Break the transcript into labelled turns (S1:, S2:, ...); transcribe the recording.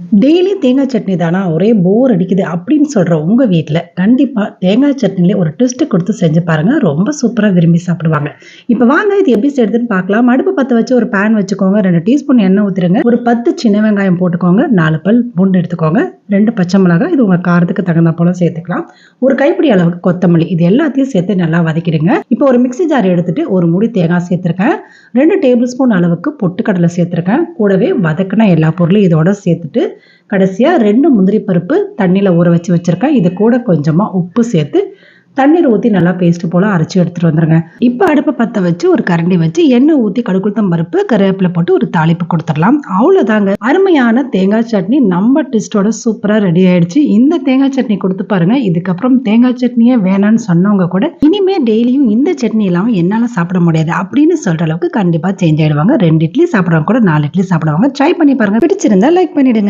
S1: Daily தேங்காய் சட்னி தானா? ஒரே போர் அடிக்குது அப்படின்னு சொல்கிற உங்கள் வீட்டில் கண்டிப்பாக தேங்காய் சட்னிலே ஒரு ட்விஸ்ட்டு கொடுத்து செஞ்சு பாருங்கள் ரொம்ப சூப்பராக விரும்பி சாப்பிடுவாங்க. இப்போ வாங்க இது எப்படி செய்யுதுன்னு பார்க்கலாம். அடுப்பு பற்ற வச்சு ஒரு பேன் வச்சுக்கோங்க. ரெண்டு டீஸ்பூன் எண்ணெய் ஊற்றிடுங்க ஒரு பத்து சின்ன வெங்காயம் போட்டுக்கோங்க. நாலு பல் பூண்டு எடுத்துக்கோங்க. ரெண்டு பச்சை மிளகாய் இது உங்கள் காரத்துக்கு தகுந்த போல சேர்த்துக்கலாம். ஒரு கைப்பிடி அளவுக்கு கொத்தமல்லி இது எல்லாத்தையும் சேர்த்து நல்லா வதக்கிடுங்க. இப்போ ஒரு மிக்ஸி ஜார் எடுத்துட்டு ஒரு முடி தேங்காய் சேர்த்துருக்கேன். ரெண்டு டேபிள் ஸ்பூன் அளவுக்கு பொட்டுக்கடலை சேர்த்துருக்கேன். கூடவே வதக்கின எல்லா பொருளும் இதோட சேர்த்துட்டு கடைசியாக ரெண்டு முந்திரி பருப்பு தண்ணியில் ஊற வச்சு வச்சுருக்கேன். இது கூட கொஞ்சமாக உப்பு சேர்த்து தண்ணீர் ஊற்றி நல்லா பேஸ்ட் போல் அரைச்சி எடுத்துகிட்டு வந்துடுங்க இப்போ அடுப்பை பற்ற வச்சு ஒரு கரண்டி வச்சு எண்ணெய் ஊற்றி கடுக்குளுத்தம் பருப்பு கருவேப்பிலை போட்டு ஒரு தாளிப்பு கொடுத்துடலாம். அவ்வளோதாங்க அருமையான தேங்காய் சட்னி நம்ம டிஸ்டோட சூப்பராக ரெடி ஆயிடுச்சு. இந்த தேங்காய் சட்னி கொடுத்து பாருங்க. இதுக்கப்புறம் தேங்காய் சட்னியே வேணான்னு சொன்னவங்க கூட இனிமே டெய்லியும் இந்த சட்னி இல்லாமல் என்னால் சாப்பிட முடியாது அப்படின்னு சொல்கிற அளவுக்கு கண்டிப்பாக சேஞ்ச் ஆயிடுவாங்க. ரெண்டு இட்லி சாப்பிட்றவங்க கூட நாலு இட்லி சாப்பிடுவாங்க. ட்ரை பண்ணி பாருங்க. பிடிச்சிருந்தா லைக் பண்ணிடுங்க.